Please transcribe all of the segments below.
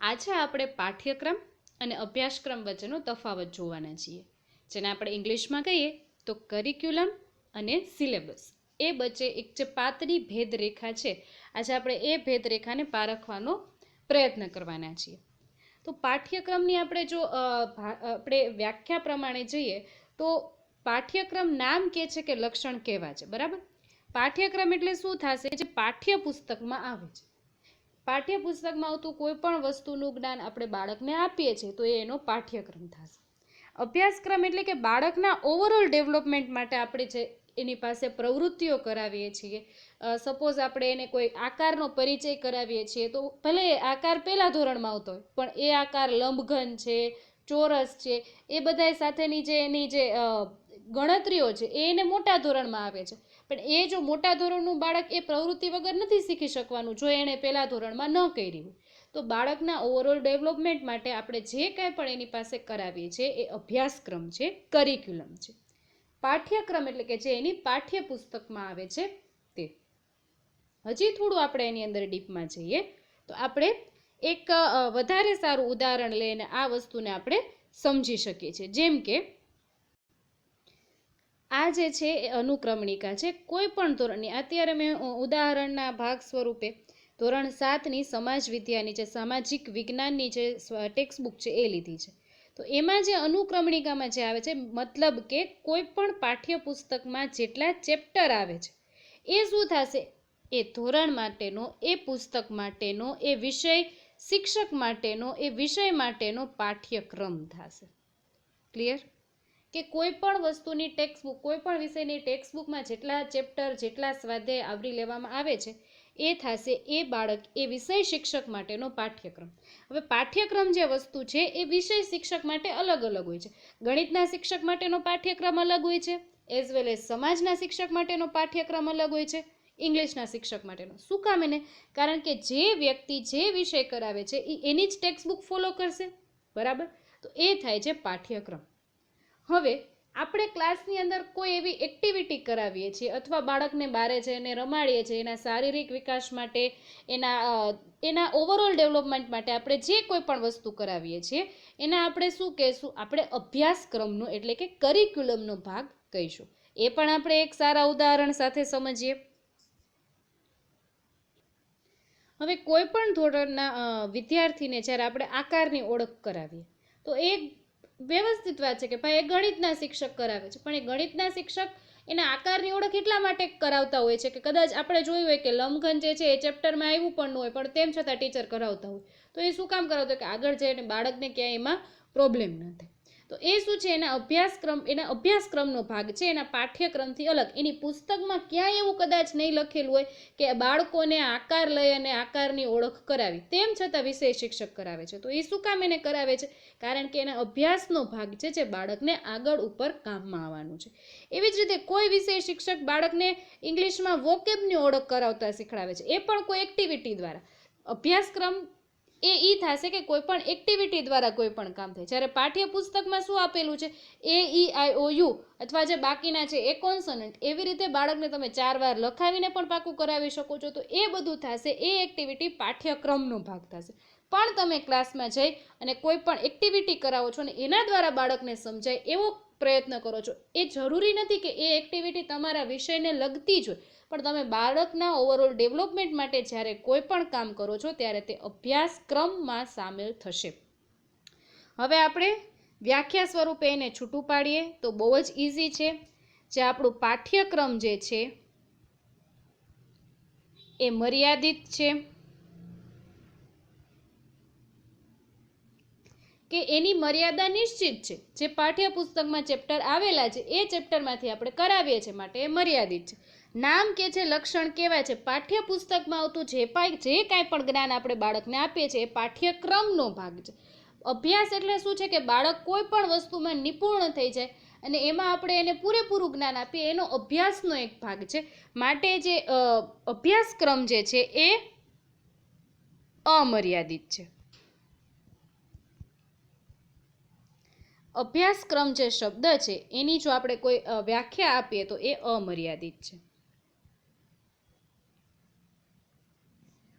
આજે આપણે પાઠ્યક્રમ અને અભ્યાસક્રમ વચ્ચેનો તફાવત જોવાના છીએ. જેને આપણે ઇંગ્લિશમાં કહીએ તો કરિક્યુલમ અને સિલેબસ એ વચ્ચે એક જે પાતળી ભેદરેખા છે, આજે આપણે એ ભેદરેખાને પારખવાનો પ્રયત્ન કરવાના છીએ. તો પાઠ્યક્રમની આપણે જો આપણે વ્યાખ્યા પ્રમાણે જઈએ, તો પાઠ્યક્રમ નામ કે છે કે લક્ષણ કેવા છે, બરાબર? પાઠ્યક્રમ એટલે શું થશે? જે પાઠ્યપુસ્તકમાં આવે છે. પાઠ્યપુસ્તકમાં આવતું કોઈ પણ વસ્તુનું જ્ઞાન આપણે બાળકને આપીએ છીએ, તો એ એનો પાઠ્યક્રમ થશે. અભ્યાસક્રમ એટલે કે બાળકના ઓવરઓલ ડેવલપમેન્ટ માટે આપણે જે એની પાસે પ્રવૃત્તિઓ કરાવીએ છીએ. સપોઝ આપણે એને કોઈ આકારનો પરિચય કરાવીએ છીએ, તો ભલે આકાર પહેલા ધોરણમાં આવતો હોય, પણ એ આકાર લંબઘન છે ચોરસ છે, એ બધાય સાથેની જે એની જે ગણતરીઓ છે, એ એને મોટા ધોરણમાં આવે છે. પણ એ જો મોટા ધોરણનું બાળક એ પ્રવૃત્તિ વગર નથી શીખી શકવાનું, જો એણે પહેલાં ધોરણમાં ન કરી હોય. તો બાળકના ઓવરઓલ ડેવલપમેન્ટ માટે આપણે જે કાંઈ પણ એની પાસે કરાવીએ છીએ, એ અભ્યાસક્રમ છે કરિક્યુલમ છે. પાઠ્યક્રમ એટલે કે જે એની પાઠ્યપુસ્તકમાં આવે છે, તે. હજી થોડું આપણે એની અંદર ડીપમાં જઈએ. તો આપણે એક વધારે સારું ઉદાહરણ લઈને આ વસ્તુને આપણે સમજી શકીએ છીએ. જેમ કે, આ જે છે એ અનુક્રમણિકા છે, કોઈ પણ ધોરણની, અત્યારે મેં ઉદાહરણના ભાગ સ્વરૂપે ધોરણ સાતની સમાજ વિદ્યાની જે સામાજિક વિજ્ઞાનની જે ટેક્સ્ટબુક છે એ લીધી છે. તો એમાં જે અનુક્રમણિકામાં જે આવે છે, મતલબ કે કોઈ પણ પાઠ્યપુસ્તકમાં જેટલા ચેપ્ટર આવે છે, એ શું થશે? એ ધોરણ માટેનો, એ પુસ્તક માટેનો, એ વિષય શિક્ષક માટેનો, એ વિષય માટેનો પાઠ્યક્રમ થશે. ક્લિયર કે કોઈ પણ વસ્તુની ટેક્સ્ટબુક કોઈ પણ વિષયની ટેક્સ્ટબુકમાં જેટલા ચેપ્ટર જેટલા સ્વાધ્યાય આવરી લેવામાં આવે છે, એ થશે એ બાળક, એ વિષય શિક્ષક માટેનો પાઠ્યક્રમ. હવે પાઠ્યક્રમ જે વસ્તુ છે, એ વિષય શિક્ષક માટે અલગ અલગ હોય છે. ગણિતના શિક્ષક માટેનો પાઠ્યક્રમ અલગ હોય છે એઝ વેલ એઝ સમાજના શિક્ષક માટેનો પાઠ્યક્રમ અલગ હોય છે. ઇંગ્લિશના શિક્ષક માટેનો. શું કામ એને? કારણ કે જે વ્યક્તિ જે વિષય કરાવે છે એ એની જ ટેક્સ્ટબુક ફોલો કરશે. બરાબર? તો એ થાય છે પાઠ્યક્રમ. હવે, આપણે ક્લાસની અંદર કોઈ એવી એક્ટિવિટી કરાવીએ છીએ અથવા બાળકને બારે એને રમાડીએ છીએ, એના શારીરિક વિકાસ માટે, એના એના ઓવરઓલ ડેવલપમેન્ટ માટે આપણે જે કોઈ પણ વસ્તુ કરાવીએ છીએ, એના આપણે શું કહેશું? આપણે અભ્યાસક્રમનો એટલે કે કરિક્યુલમનો ભાગ કહીશું. એ પણ આપણે એક સારા ઉદાહરણ સાથે સમજીએ. હવે કોઈ પણ ધોરણના વિદ્યાર્થીને જ્યારે આપણે આકારની ઓળખ કરાવીએ, તો એ વ્યવસ્થિત વાત છે કે ભાઈ એ ગણિતના શિક્ષક કરાવે છે. પણ એ ગણિતના શિક્ષક એના આકારની ઓળખ એટલા માટે કરાવતા હોય છે કે કદાચ આપણે જોયું હોય કે લંબઘન જે છે એ ચેપ્ટરમાં આવ્યું પણ ન હોય, પણ તેમ છતાં ટીચર કરાવતા હોય. તો એ શું કામ કરાવતા કે આગળ જઈને બાળકને ક્યાંય એમાં પ્રોબ્લેમ ન થાય. તો એ શું છે? એના અભ્યાસક્રમ, એના અભ્યાસક્રમનો ભાગ છે. એના પાઠ્યક્રમથી અલગ. એની પુસ્તકમાં ક્યાંય એવું કદાચ નહીં લખેલું હોય કે બાળકોને આકાર લઈ અને આકારની ઓળખ કરાવી. તેમ છતાં વિષય શિક્ષક કરાવે છે. તો એ શું કામ એને કરાવે છે? કારણ કે એના અભ્યાસનો ભાગ છે જે બાળકને આગળ ઉપર કામમાં આવવાનું છે. એવી જ રીતે કોઈ વિષય શિક્ષક બાળકને ઇંગ્લિશમાં વોકેબની ઓળખ કરાવતા શીખડાવે છે. એ પણ કોઈ એક્ટિવિટી દ્વારા. અભ્યાસક્રમ એ ઈ થશે કે કોઈ પણ એક્ટિવિટી દ્વારા કોઈ પણ કામ થાય. જ્યારે પાઠ્યપુસ્તકમાં શું આપેલું છે? એ ઈ આઈ ઓ યુ અથવા જે બાકીના છે, એ કોન્સનન્ટ એવી રીતે બાળકને તમે ચાર વાર લખાવીને પણ પાકું કરાવી શકો છો. તો એ બધું થશે, એ એક્ટિવિટી પાઠ્યક્રમનો ભાગ થશે. પણ તમે ક્લાસમાં જઈ અને કોઈ પણ એક્ટિવિટી કરાવો છો ને એના દ્વારા બાળકને સમજાય એવો પ્રયત્ન કરો છો. એ જરૂરી નથી કે એ એક્ટિવિટી તમારા વિષયને લગતી જ હોય. પણ તમે બાળકના ઓવરઓલ ડેવલપમેન્ટ માટે જ્યારે કોઈ પણ કામ કરો છો, ત્યારે તે અભ્યાસક્રમમાં સામેલ થશે. હવે આપણે વ્યાખ્યા સ્વરૂપે એને છૂટું પાડીએ. તો બહુ જ ઇઝી છે. જે આપણું પાઠ્યક્રમ જે છે, એ મર્યાદિત છે. કે એની મર્યાદા નિશ્ચિત છે. જે પાઠ્યપુસ્તકમાં ચેપ્ટર આવેલા છે, એ ચેપ્ટરમાંથી આપણે કરાવીએ છીએ માટે એ મર્યાદિત છે. નામ કે છે, લક્ષણ કેવા છે? પાઠ્યપુસ્તકમાં આવતું જે પાય, જે કાંઈ પણ જ્ઞાન આપણે બાળકને આપીએ છીએ, એ પાઠ્યક્રમનો ભાગ છે. અભ્યાસ એટલે શું છે? કે બાળક કોઈ પણ વસ્તુમાં નિપુણ થઈ જાય અને એમાં આપણે એને પૂરેપૂરું જ્ઞાન આપીએ, એનો અભ્યાસનો એક ભાગ છે. માટે જે અભ્યાસક્રમ જે છે, એ અમર્યાદિત છે. અભ્યાસક્રમ જે શબ્દ છે, એની જો આપણે કોઈ વ્યાખ્યા આપીએ તો એ અમર્યાદિત છે.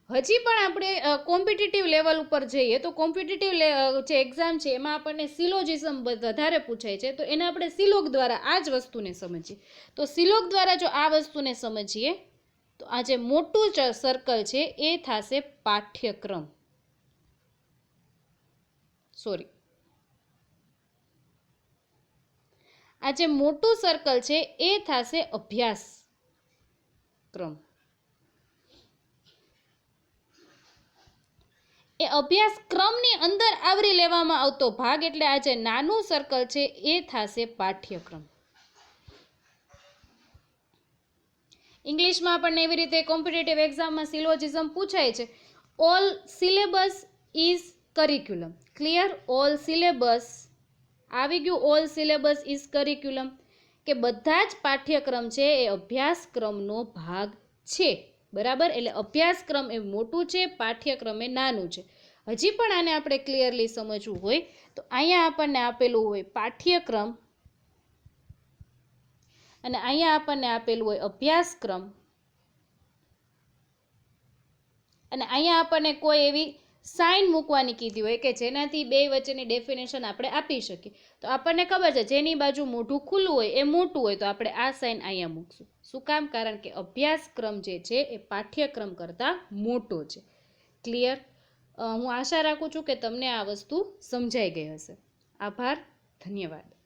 હજી પણ આપણે કોમ્પિટિટિવ લેવલ ઉપર જઈએ તો કોમ્પિટિટિવ જે એક્ઝામ છે, એમાં આપણને સિલોજિઝમ વધારે પૂછાય છે, તો એને આપણે સિલોક દ્વારા આ જ વસ્તુને સમજીએ. તો સિલોક દ્વારા જો આ વસ્તુને સમજીએ, તો આ જે મોટું સર્કલ છે, એ થશે પાઠ્યક્રમ. સોરી આ જે મોટું સર્કલ છે, એ થશે અભ્યાસક્રમ એ અભ્યાસક્રમની અંદર આવરી લેવામાં આવતો ભાગ એટલે આ જે નાનું સર્કલ છે, એ થશે પાઠ્યક્રમ. ઇંગ્લિશમાં આપણને એવી રીતે કોમ્પિટેટિવ એક્ઝામમાં સિલોજિઝમ પૂછાય છે all syllabus is curriculum clear all syllabus આવી ગયું ઓલ સિલેબસ ઇઝ કરિક્યુલમ કે બધા જ પાઠ્યક્રમ છે એ અભ્યાસક્રમનો ભાગ છે. બરાબર? એટલે અભ્યાસક્રમ એ મોટું છે, પાઠ્યક્રમ એ નાનું છે. હજી પણ આને આપણે ક્લિયરલી સમજવું હોય, તો અહીંયા આપણને આપેલું હોય પાઠ્યક્રમ અને અહીંયા આપણને આપેલું હોય અભ્યાસક્રમ. અને અહીંયા આપણને કોઈ એવી સાઇન મૂકવાની કીધી હોય કે જેનાથી બે વચ્ચેની ડેફિનેશન આપણે આપી શકીએ. તો આપણને ખબર છે, જેની બાજુ મોઢું ખુલ્લું હોય એ મોટું હોય, તો આપણે આ સાઇન અહીંયા મૂકશું. શું કામ? કારણ કે અભ્યાસક્રમ જે છે, એ પાઠ્યક્રમ કરતાં મોટો છે. ક્લિયર હું આશા રાખું છું કે તમને આ વસ્તુ સમજાઈ ગઈ હશે. આભાર. ધન્યવાદ.